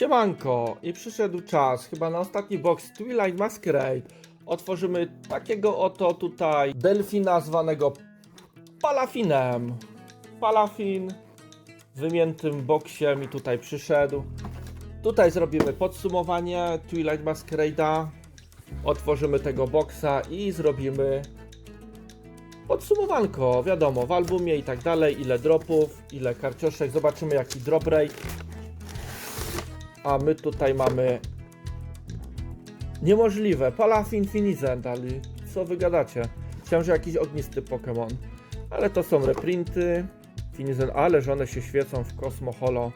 Siemanko, i przyszedł czas, chyba na ostatni box Twilight Masquerade. Otworzymy takiego oto tutaj delfina zwanego Palafinem. Palafin wymiętym boksie mi tutaj przyszedł. Tutaj zrobimy podsumowanie Twilight Masquerade'a. Otworzymy tego boksa i zrobimy podsumowanko, wiadomo, w albumie i tak dalej, ile dropów, ile karcioszek, zobaczymy jaki drop rate. A my tutaj mamy niemożliwe, Palafin Finizent, ale co wy gadacie? Myślałem, że jakiś ognisty Pokémon, ale to są reprinty, Finizent, ale że one się świecą w Cosmo Holo.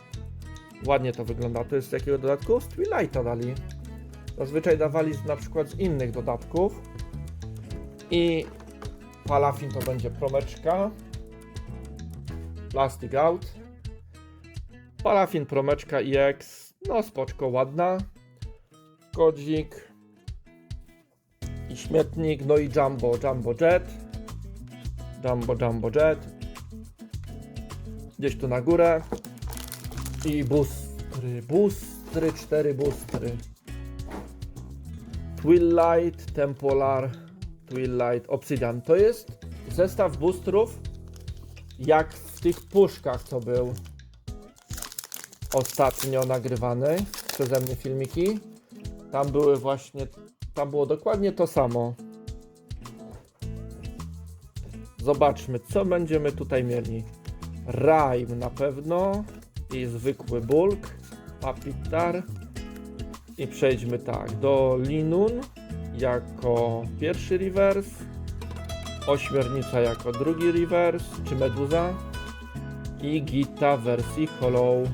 Ładnie to wygląda, to jest z jakiego dodatku? Z Twilighta dali. Zazwyczaj dawali na przykład z innych dodatków. I Palafin to będzie promeczka. Plastic out. Palafin promeczka EX. No spoczko, ładna. Kodzik. I śmietnik. No i Jumbo, Jumbo Jet. Jumbo, Jumbo Jet. Gdzieś tu na górę. I boostry, boostry, cztery boostry. Twilight, Tempolar, Twilight, Obsidian. To jest zestaw boostrów jak w tych puszkach, co był ostatnio nagrywany przeze mnie filmiki. Tam były właśnie, tam było dokładnie to samo. Zobaczmy, co będziemy tutaj mieli. Rime na pewno i zwykły bulk, papitar. I przejdźmy tak, do Linun jako pierwszy reverse, Ośmiornica jako drugi reverse, czy Meduza i Gita wersji Hollow.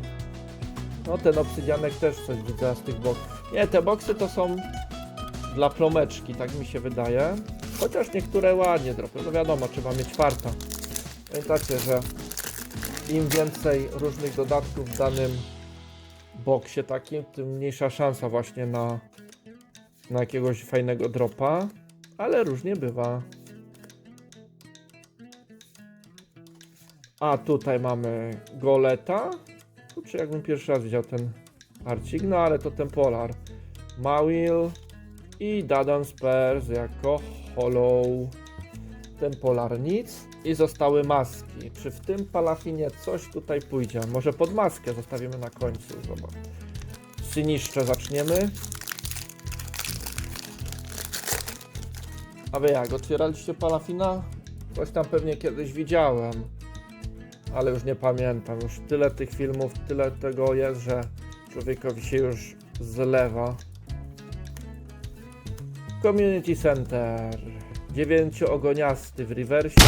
No ten obsydianek też coś widzę z tych boksów. Nie, te boksy to są dla plomeczki, tak mi się wydaje. Chociaż niektóre ładnie dropią, no wiadomo, trzeba mieć farta. Pamiętacie, że im więcej różnych dodatków w danym boksie takim, tym mniejsza szansa właśnie na, na jakiegoś fajnego dropa, ale różnie bywa. A tutaj mamy Goleta. Kurczę, jakbym pierwszy raz widział ten arcik, no ale to ten Polar. Mawil i Dadan Spurs jako Hollow. Ten Polar nic. I zostały maski. Czy w tym palafinie coś tutaj pójdzie? Może pod maskę zostawimy na końcu. Zobacz. Siniszcze zaczniemy. A wy jak, otwieraliście palafina? Coś tam pewnie kiedyś widziałem. Ale już nie pamiętam. Już tyle tych filmów, tyle tego jest, że człowiekowi się już zlewa. Community Center. Dziewięcioogoniasty w rewersie.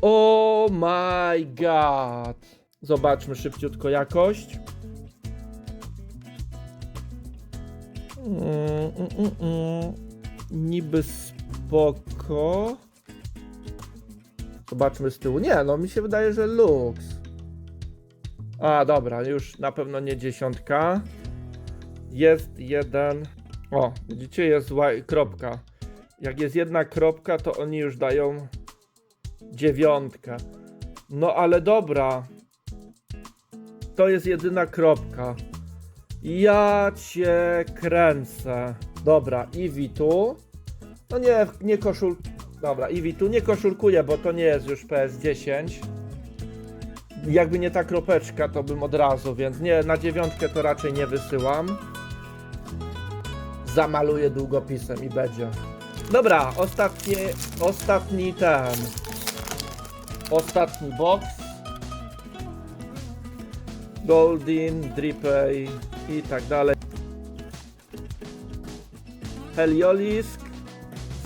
Oh my god. Zobaczmy szybciutko jakość. Mm, mm, mm. Niby spoko. Zobaczmy z tyłu. Nie, no mi się wydaje, że lux. A, dobra, już na pewno nie dziesiątka. Jest jeden. O, widzicie, jest ła- kropka. Jak jest jedna kropka, to oni już dają dziewiątkę. No ale dobra. To jest jedyna kropka. Ja cię kręcę. Dobra, Iwi tu. No nie, nie koszul... Dobra, Iwi tu nie koszulkuję, bo to nie jest już PS10. Jakby nie ta kropeczka, to bym od razu, więc nie, na dziewiątkę to raczej nie wysyłam. Zamaluję długopisem i będzie. Dobra, ostatni, ostatni ten. Ostatni box. Goldin, Dripey i tak dalej. Heliolisk,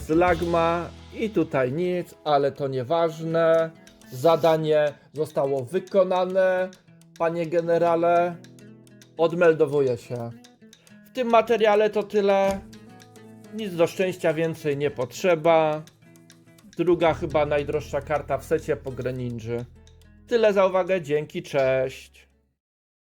Slagma i tutaj nic, ale to nieważne. Zadanie zostało wykonane. Panie generale, odmeldowuję się. W tym materiale to tyle. Nic do szczęścia więcej nie potrzeba. Druga chyba najdroższa karta w secie po grę ninja. Tyle za uwagę, dzięki, cześć.